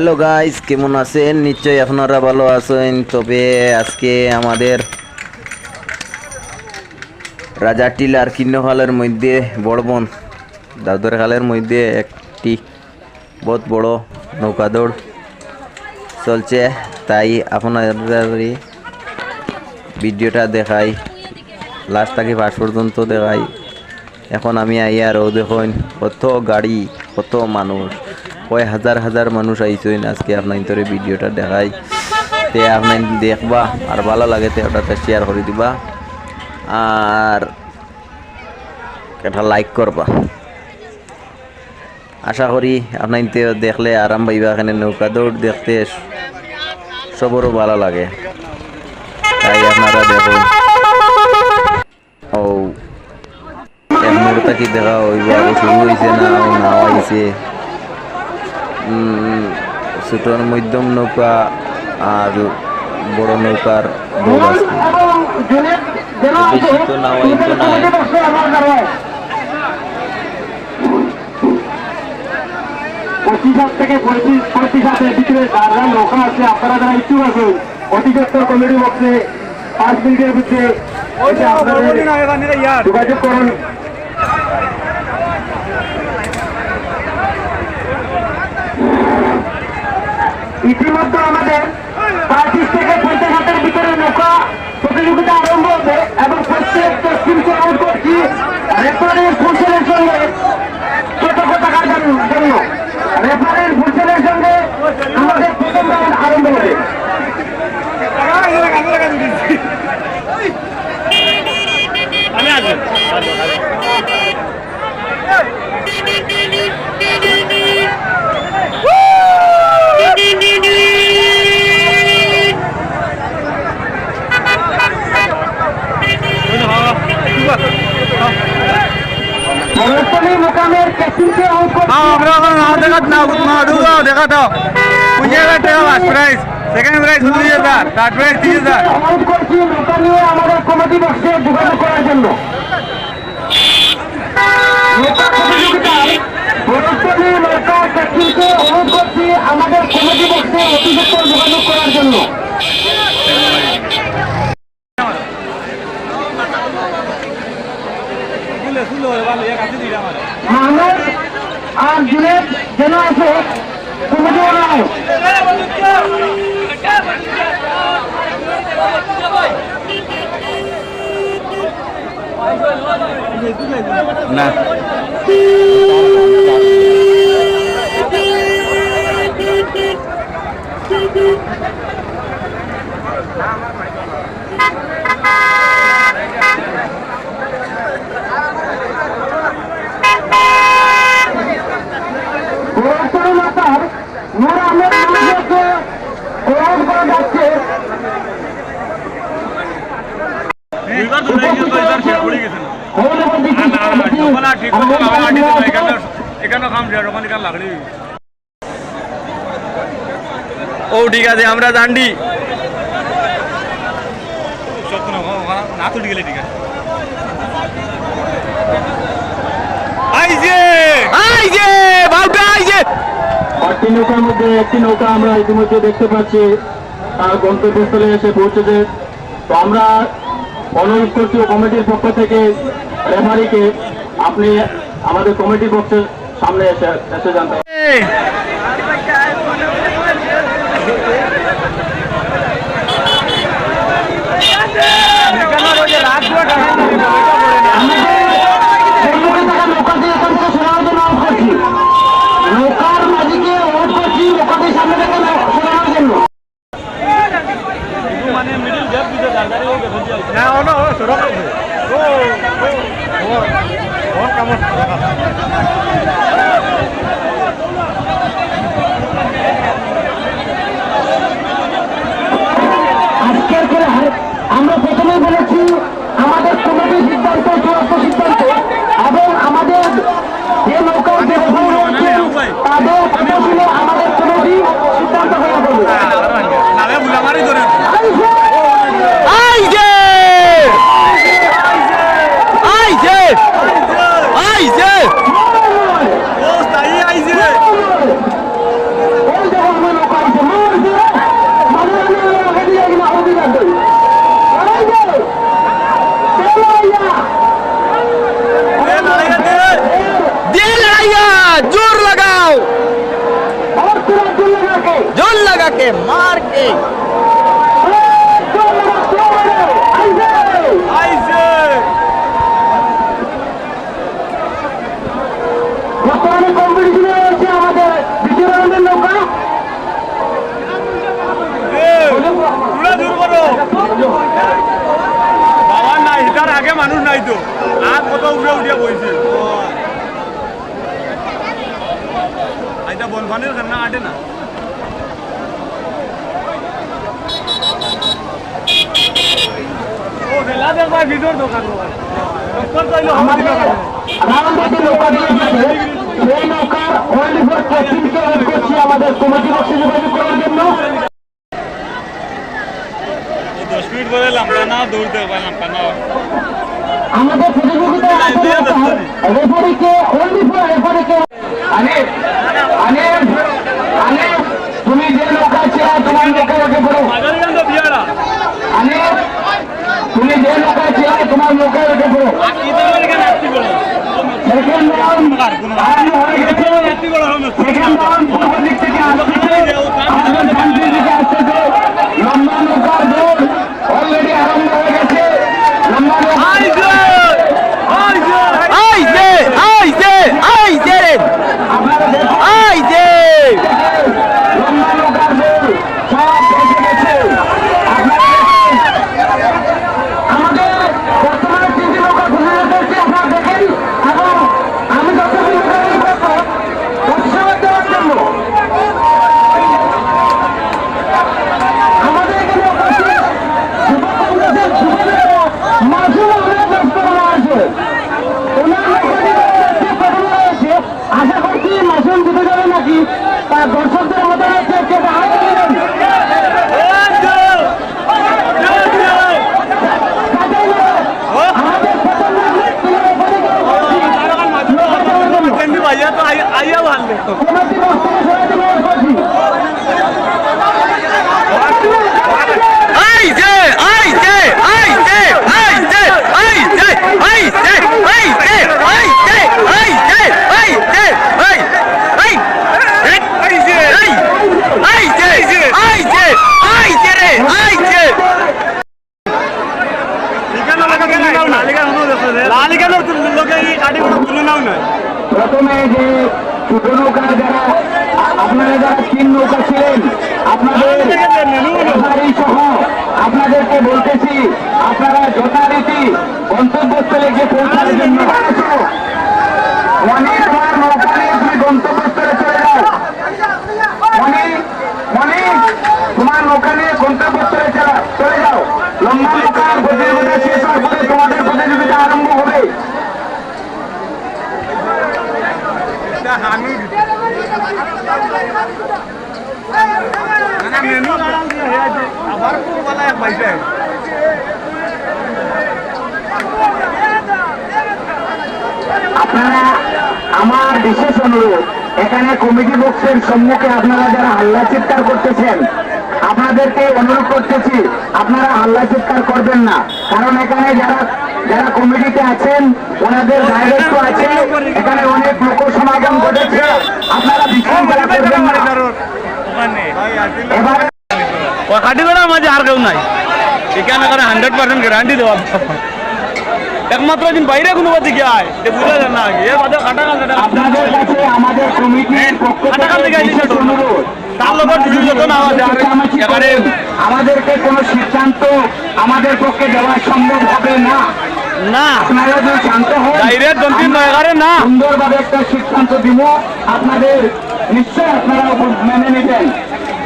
Hello guys কেমন আছেন? নিশ্চয়ই আপনারা ভালো আছেন। তবে আজকে আমাদের রাজা টিলার কিন্নখালের মধ্যে, বড় বোন, দাউদের খালের মধ্যে একটি বহুত বড় নৌকা দৌড় চলছে। তাই আপনাদের ভিডিওটা দেখাই। লাস্ট থেকে ফার্স্ট পর্যন্ত দেখাই। এখন আমি আইয়ার ও দেখুন কত গাড়ি, কত মানুষ। কয় হাজার হাজার মানুষ আইসইন আজকে আপনার তোরে ভিডিওটা দেখাই। তে আপনার দেখবা, আর ভালো লাগে তে ওটাতে শেয়ার করে দিবা। আর এটা লাইক করবা। আশা করি আপনার দেখলে আরাম পাইবা, এখানে নৌকা দৌড় দেখতে। সবরও ভালো লাগে। তাই আপনারা দেখুন। ও, এক কি দেখা হইব শুরু হয়েছে না নাও আইছে ছোটর মধ্যম নৌকা আর বড় নৌকার দৌড় আছে বেশি তো নাও আইতো না পঁচিশ হাজার থেকে পঁয়ত্রিশ পঁয়ত্রিশ হাজারের ভিতরে যারা নৌকা আছে আপনারা যারা ইচ্ছুক আছেন অধিদপ্তর কমিটি বক্সে পাঁচ মিনিটের ভিতরে যোগাযোগ করুন ইতিমধ্যে আমাদের পঁয়ত্রিশ থেকে পঞ্চাশ হাজারের ভিতরে নৌকা প্রতিযোগিতা আরম্ভ হবে এবং প্রত্যেক টিমকে আউট করছি রেফারির ফুলসেলের সঙ্গে সতর্ক থাকার জন্য রেফারির ফুলসেলের সঙ্গে আমাদের প্রথম রাউন্ড আরম্ভ হবে মরস্তলী মোকামের দেখাত না দেখা দাও কুড়ি হাজার টাকা প্রাইজ সেকেন্ড প্রাইজ চল্লিশ হাজার থার্ড প্রাইজ তিরিশ হাজার আমাদের কমিটি বক্সে যোগাযোগ করার জন্য আমাদের কমিটি বক্সে অতিসত্বর যোগাযোগ করার জন্য আর জুনেদ যেন আছে কমিটি বানাও না। শেষ যখন আর ঠিক এখানে এখানে কাম লাগলি ও ঠিক আছে আমরা জানডি। সত্য না না গেলে ঠিক আছে আইজে! আইজে! বাউটা আইজে! আটটি নৌকার মধ্যে একটি নৌকা আমরা ইতিমধ্যে দেখতে পাচ্ছি। তার গন্তব্যস্থলে এসে পৌঁছেছে। তো আমরা করছি কমিটির পক্ষ থেকে রেফারিকে আপনি আমাদের কমিটি পক্ষে সামনে এসে এসে নৌকার মাঝিকে অনুরোধ করছি নৌকাটির সামনে থেকে সরানোর জন্য না ono sudah oh oh oh kamu আজকের খেলায় আমরা প্রথমেই বলেছি আমাদের কমিটির সিদ্ধান্ত লাগাকে মার কে আইছে বর্তমানে কম্পিটিশনে রয়েছে আমাদের দ্বিতীয় রাউন্ডের নৌকা এ পুরা দূর করো বাবা নাই তার আগে মানুষ নাই তো আর কত উঠে উঠিয়া বইছে আইটা বনফানের খান্না আটে না ও খেলা দেখবার ভিতর দোকান দোকান দোকান চাইলে আমাদের রাউন্ডে যে নৌকা দিয়েছে সেই নৌকার ওনলি ফর ক্যাপ্টেনকে অনুরোধ করছি আমাদের কমিটি বক্সে যোগাযোগ করার জন্য দশ মিনিট পরে লাম্পা না দৌড়তে লাম্পা না আমাদের রেফারিকে ফর রেফারিকে আনিফ তোমার লোকের দেখো সেকেন্ড রাউন্ড হয়ে গেছে। সেকেন্ড রাউন্ড থেকে আসছে। আসবেন শান্তির দিকে আসছে। পুরোবেলায় পাইছে আপনারা আমার বিশেষ অনুরোধ এখানে কমিটি বক্সের সম্মুখে আপনারা যারা হাল্লা চিৎকার করতেছেন আপনাদেরকে অনুরোধ করতেছি আপনারা হাল্লা চিৎকার করবেন না। কারণ এখানে যারা যারা কমিটিতে আছেন ওনাদের দায়িত্ব আছে এখানে অনেক লোক সমাগম ঘটেছে। আপনারা বিশৃঙ্খলা করবেন না। এবার কাটি করার মাঝে আর কেউ নাই। এখানে করে হান্ড্রেড পার্সেন্ট গ্যারান্টি দেওয়া একমাত্র দিন বাইরে কোনো বাদ দিকে আয় যে বুঝা যায় না এর বাদে কাটা আপনাদের কাছে আমাদের কমিটির পক্ষ কাটা থেকে থেকে বিশেষ অনুরোধ। তার লোকের দুই যত না আছে। এবারে আমাদেরকে কোনো সিদ্ধান্ত আমাদের পক্ষে দেওয়া সম্ভব হবে না। না। আপনারা যদি শান্ত হন ডাইরেক্ট আমরা নয়গারে না। সুন্দরভাবে একটা সিদ্ধান্ত দিব। আপনাদের নিশ্চয় আপনারা মেনে নেবেন।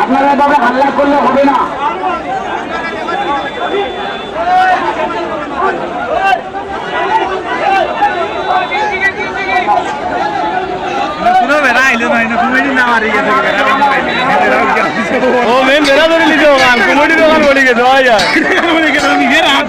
আপনারা তবে হাল্লা করলে হবে না। ও মেন বেড়া ধরে লিখে দোকান দোকান বলি গেছে নিজের হাত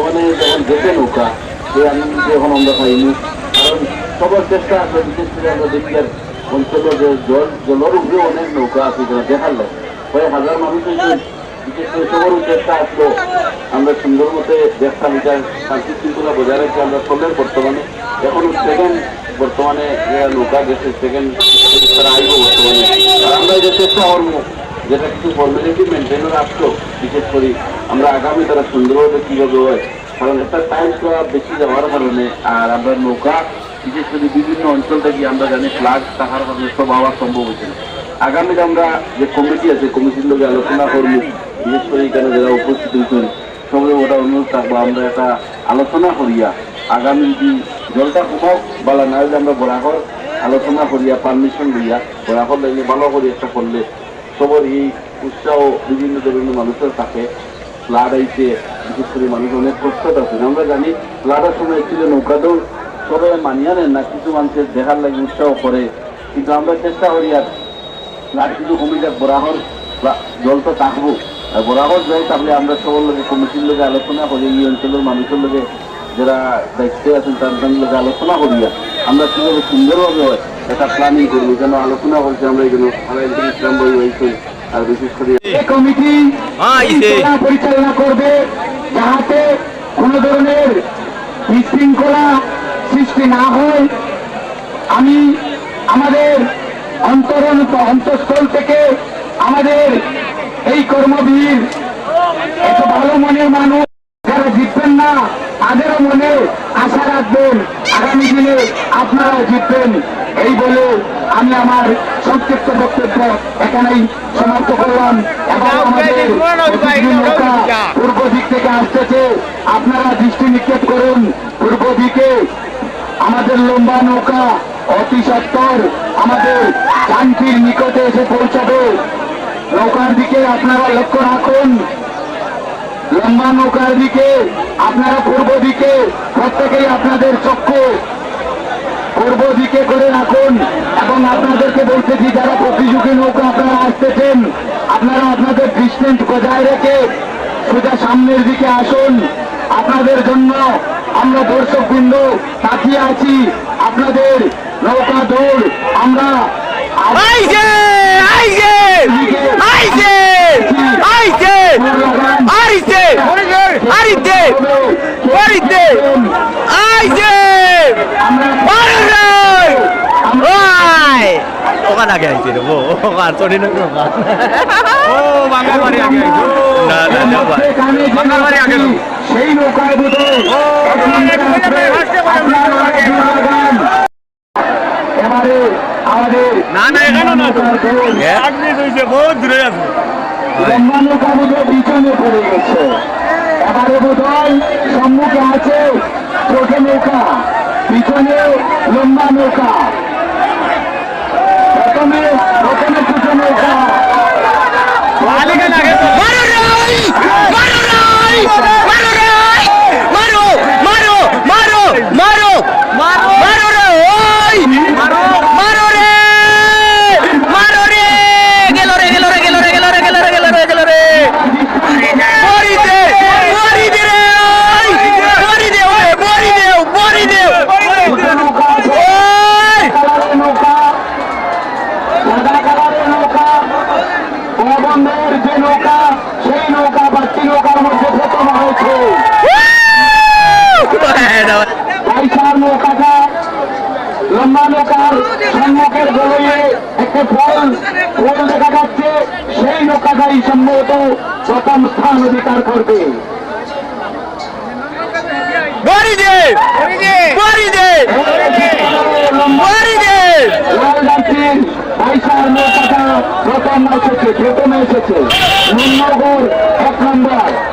বর্তমানে যখন গেছে নৌকা সেই আনন্দ এখন আমরা পাইনি কারণ সবার চেষ্টা আছে, বিশেষ করে আমরা দেখি আর যে জল, জলের উপরে অনেক নৌকা আছে যেটা দেখার লাগে কয়েক হাজার মানুষ চেষ্টা আসলো আমরা সুন্দর মতে দেখতাম এটা শান্তি শৃঙ্খলা বজায় রাখতে আমরা চলেন বর্তমানে। এখন সেকেন্ড বর্তমানে নৌকা গেছে সেকেন্ড তারা আইব বর্তমানে। আর আমরা এটা চেষ্টা করব, যেটা কিছু ফর্মালিটি মেনটেন রাখতো বিশেষ করে আমরা আগামী তারা সুন্দরভাবে কীভাবে হয় কারণ একটা টাইম বেশি যাওয়ার কারণে আর আমরা নৌকা, বিশেষ করে বিভিন্ন অঞ্চল থেকে আমরা জানি ফ্লাগ থাকার কারণে সব হওয়া সম্ভব হয়েছে আগামীতে আমরা যে কমিটি আছে, কমিটির লোকে আলোচনা করব। বিশেষ করে এখানে যারা উপস্থিত হয়েছেন, সবাই ওটা অনুরোধ থাকব আমরা একটা আলোচনা করিয়া আগামী দিন জলটা কমাও, বলা না হলে আমরা বরাকর আলোচনা করিয়া পারমিশন দিয়া বরাকর লাইনে ভালো করে একটা করলে সবার এই উৎসাহ বিভিন্ন ধরনের মানুষের থাকে। ফ্লাড আইছে বিশেষ করে মানুষ অনেক কষ্ট আছে আমরা জানি ফ্লাডের সময় ছিল নৌকা দৌড় সবাই মানিয়া নেন না, কিছু মানুষের দেখার লাগে উৎসাহ করে। কিন্তু আমরা চেষ্টা করি আর ফ্লাড কিছু কমে যাক বরাহর জল তো থাকব। আর বরাহর জল থাকলে আমরা সবার লোকে কমিটির লোকে আলোচনা করি, এই অঞ্চলের মানুষের লোকে যারা দায়িত্বে আছেন তাদের লোকে আলোচনা করিয়া আমরা কীভাবে সুন্দরভাবে একটা প্ল্যানিং করব, যেন আলোচনা করছি আমরা এগুলো আমরা এদিকে ইসলাম বই হয়েছে। আর বিশেষ করে কমিটি পরিচালনা করবে যাহাতে কোনো ধরনের বিশৃঙ্খলা সৃষ্টি না হয়। আমি আমাদের অন্তরণ অন্তঃস্থল থেকে আমাদের এই কর্মবীর এত ভালো মনের মানুষ যারা জিতবেন না তাদেরও মনে আশা রাখবেন। আগামী দিনে আপনারা জিতবেন। এই বলে আমি আমার সংক্ষিপ্ত বক্তব্য এখানেই সমাপ্ত করলাম। এবং আমাদের পূর্ব দিক থেকে আসতেছে। আপনারা দৃষ্টি নিক্ষেপ করুন। পূর্ব দিকে আমাদের লম্বা নৌকা অতি সত্তর আমাদের শান্তির নিকটে এসে পৌঁছাবে। নৌকার দিকে আপনারা লক্ষ্য রাখুন। লম্বা নৌকার দিকে আপনারা পূর্ব দিকে প্রত্যেকেই আপনাদের চক্ষু পূর্ব দিকে করে রাখুন এবং আপনাদেরকে বলতেছি যারা প্রতিযোগী নৌকা আপনারা আসতেছেন, আপনারা আপনাদের ডিস্টেন্স বজায় রেখে সোজা সামনের দিকে আসুন। আপনাদের জন্য আমরা দর্শক বৃন্দ তাকিয়ে আছি। আপনাদের নৌকা দৌড় আমরা আইছে আইছে আইছে আগে আইছিল ও আর চনি না ও আগে না না না আগে সেই নৌকার আমাদের না না না। হইছে হ্যাঁ? বহুত দূরে আছে। নৌকা পিছনে পড়ে গেছে। এবারে বোধহয় সম্মুখে আছে ছোট নৌকা পিছনে লম্বা নৌকা। मारो मारो मारो मारो প্রথম স্থান অধিকার করবে। প্রথম এসেছে প্রথমে এসেছে। নিম্নগর এক নম্বর।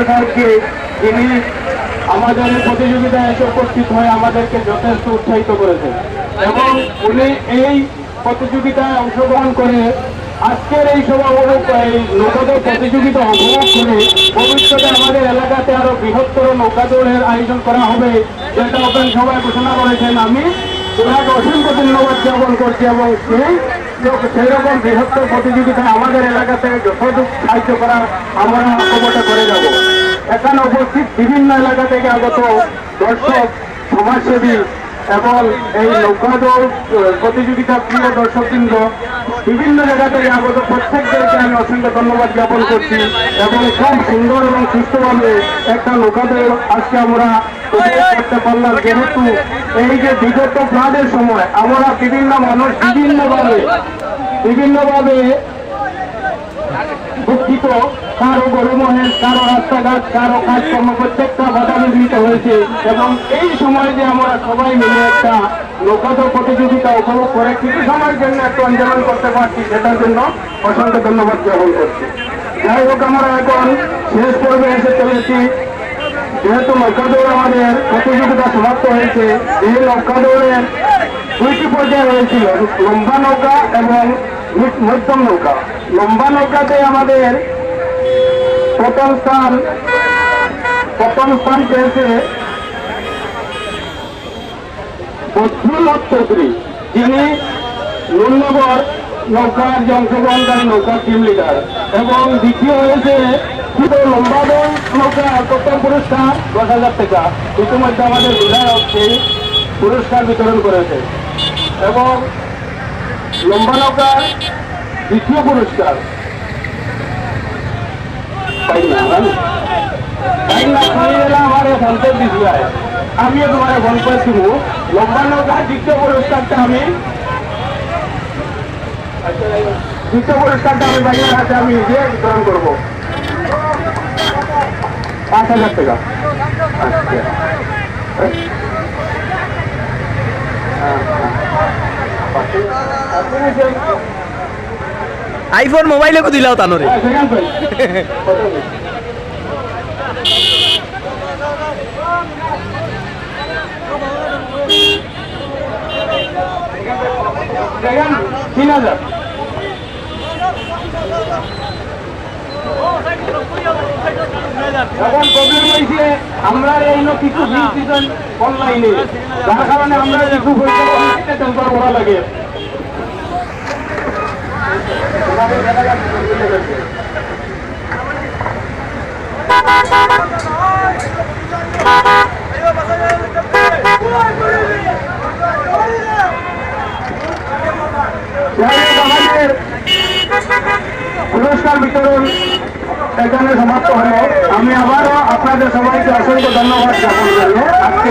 মজুমদার সাহেবকে আমাদের প্রতিযোগিতায় এসে উপস্থিত হয়ে আমাদেরকে যথেষ্ট উৎসাহিত করেছেন। এবং উনি এই প্রতিযোগিতায় অংশগ্রহণ করে আজকের এই সভা এই নৌকাদৌড় প্রতিযোগিতা উপভোগ করে ভবিষ্যতে আমাদের এলাকাতে আরও বৃহত্তর নৌকা দৌড়ের আয়োজন করা হবে, যেটা ওপেন সভায় ঘোষণা করেছেন। আমি ওনাকে অসংখ্য ধন্যবাদ জ্ঞাপন করছি এবং সেই সেই রকম বৃহত্তর প্রতিযোগিতায় আমাদের এলাকা থেকে যতটুকু সাহায্য করার আমরা অবটা করে যাব। এখানে উপস্থিত বিভিন্ন এলাকা থেকে আগত দর্শক, সমাজসেবী এবং এই নৌকাদৌড় প্রতিযোগিতা প্রিয় দর্শকবৃন্দ, বিভিন্ন জায়গা থেকে আগত প্রত্যেকদেরকে আমি অসংখ্য ধন্যবাদ জ্ঞাপন করছি এবং খুব সুন্দর এবং সুস্থভাবে একটা নৌকাদৌড় আজকে আমরা যেহেতু এই যে বিগত ফ্লাডের সময় আমরা বিভিন্ন মানুষ বিভিন্নভাবে বিভিন্নভাবে দুঃখিত। কারও গরু কারও রাস্তাঘাট কারও কাজকর্ম প্রত্যেকটা বাধা বিঘ্নিত হয়েছে। এবং এই সময় যে আমরা সবাই মিলে একটা নৌকাদর প্রতিযোগিতা উপভোগ করে কিছু সময়ের জন্য একটু আন্দোলন করতে পারছি সেটার জন্য অসংখ্য ধন্যবাদ জ্ঞাপন করছি। যাই হোক আমরা এখন শেষ পর্বে এসে চলেছি। যেহেতু নৌকাদৌড় আমাদের প্রতিযোগিতা সমাপ্ত হয়েছে, এই নৌকাদৌড়ের দুইটি পর্যায়ে হয়েছিল লম্বা নৌকা এবং মধ্যম নৌকা। লম্বা নৌকাতে আমাদের প্রথম স্থান প্রথম স্থান পেয়েছে বদরুল্লাহ চৌধুরী। যিনি নুরনগর নৌকার যে অংশগ্রহণকারী নৌকার টিম লিডার এবং দ্বিতীয় হয়েছে শুধু লম্বা নৌকা প্রথম পুরস্কার দশ হাজার টাকা। ইতিমধ্যে আমাদের বিধায়ক সেই পুরস্কার বিতরণ করেছে। এবং লম্বা নৌকার দ্বিতীয় পুরস্কার। আমিও তোমার ফোন করেছি লম্বা নৌকার দ্বিতীয় পুরস্কারটা আমি দ্বিতীয় পুরস্কারটা আমি বাইরের হাতে আমি নিজে বিতরণ করব। পাঁচ হাজার টাকা। আইফোন মোবাইলে কো দিলাও তানরে। সেখান তিন হাজার। এখন প্রবলেম হয়েছে আমরা এই কিছু ডিসিশন অনলাইনে যার কারণে আমরা কিছু করা লাগে। আমাদের পুরস্কার বিতরণ এখানে সমাপ্ত হলো। আমি আবারও আপনাদের সবাইকে অসংখ্য ধন্যবাদ জ্ঞাপন করব। আজকে